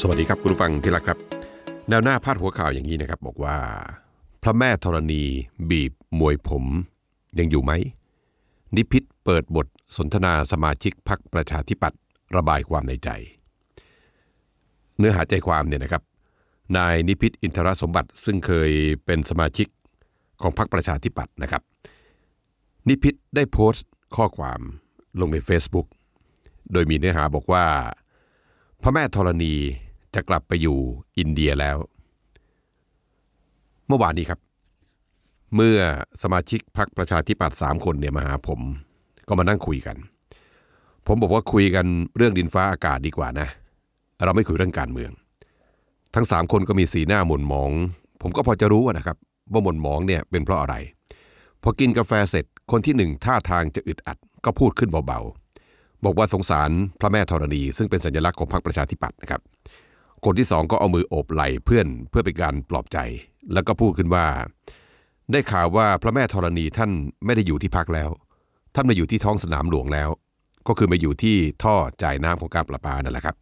สวัสดีครับคุณฟังที่รักครับ แนวหน้าพาดหัวข่าวอย่างนี้นะครับ บอกว่า พระแม่ธรณีบีบมวยผม ยังอยู่ไหม นิพิษเปิดบทสนทนาสมาชิกพักประชาธิปัตย์ระบายความในใจ เนื้อหาใจความเนี่ยนะครับ นายนิพิษอินทรสมบัติซึ่งเคยเป็นสมาชิกของพรรคประชาธิปัตย์นะครับ นิพิษได้โพสต์ข้อความลงใน Facebook โดยมีเนื้อหาบอกว่า พระแม่ธรณี จะกลับไปอยู่อินเดียแล้ว เมื่อวานนี้ครับ เมื่อสมาชิกพรรคประชาธิปัตย์สามคนเนี่ยมาหาผม ก็มานั่งคุยกัน ผมบอกว่าคุยกันเรื่องดินฟ้าอากาศดีกว่านะ เราไม่คุยเรื่องการเมือง ทั้งสามคนก็มีสีหน้าหม่นหมอง ผมก็พอจะรู้นะครับ ว่าหม่นหมองเนี่ยเป็นเพราะอะไรพอกินกาแฟเสร็จคนที่หนึ่งท่าทางจะอึดอัดก็พูดขึ้นเบาๆบอกว่าสงสารพระแม่ธรณี ซึ่งเป็นสัญลักษณ์ของพรรคประชาธิปัตย์นะครับ คนที่สองก็เอามือโอบไหล่เพื่อนเพื่อเป็นการปลอบใจ แล้วก็พูดขึ้นว่า ได้ข่าวว่าพระแม่ธรณีท่านไม่ได้อยู่ที่พักแล้ว ท่านมาอยู่ที่ท้องสนามหลวงแล้ว ก็คือมาอยู่ที่ท่อจ่ายน้ำของการประปานั่นแหละครับ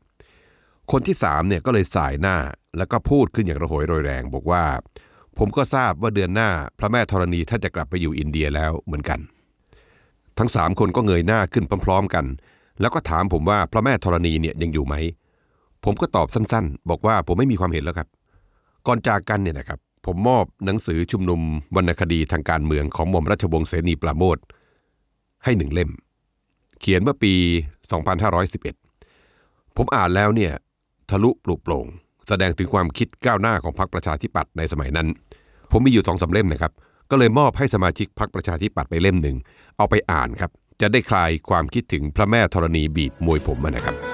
คนที่สามเนี่ยก็เลยสายหน้าแล้วก็พูดขึ้นอย่างระหยโรยแรง บอกว่า ผมก็ทราบว่าเดือนหน้าพระแม่ธรณีท่านจะกลับไปอยู่อินเดียแล้วเหมือนกัน ทั้งสามคนก็เงยหน้าขึ้นพร้อม ๆ กัน แล้วก็ถามผมว่าพระแม่ธรณีเนี่ยยังอยู่ไหม ผมก็ตอบสั้นๆ บอกว่าผมไม่มีความเห็นแล้วครับ ก่อนจากกันเนี่ยนะครับ ผมมอบหนังสือชุมนุมวรรณคดีทางการเมืองของหม่อมราชวงศ์เสนีปราโมทให้หนึ่งเล่ม เขียนเมื่อปี 2511 ผมอ่านแล้วเนี่ยทะลุปลุกโปร่งแสดงถึงความคิดก้าวหน้าของพรรคประชาธิปัตย์ในสมัยนั้น ผมมีอยู่สองสาเล่มนะครับ ก็เลยมอบให้สมาชิกพรรคประชาธิปัตย์ไปเล่มหนึ่ง เอาไปอ่านครับ จะได้คลายความคิดถึงพระแม่ธรณีบีบมวยผมนะครับ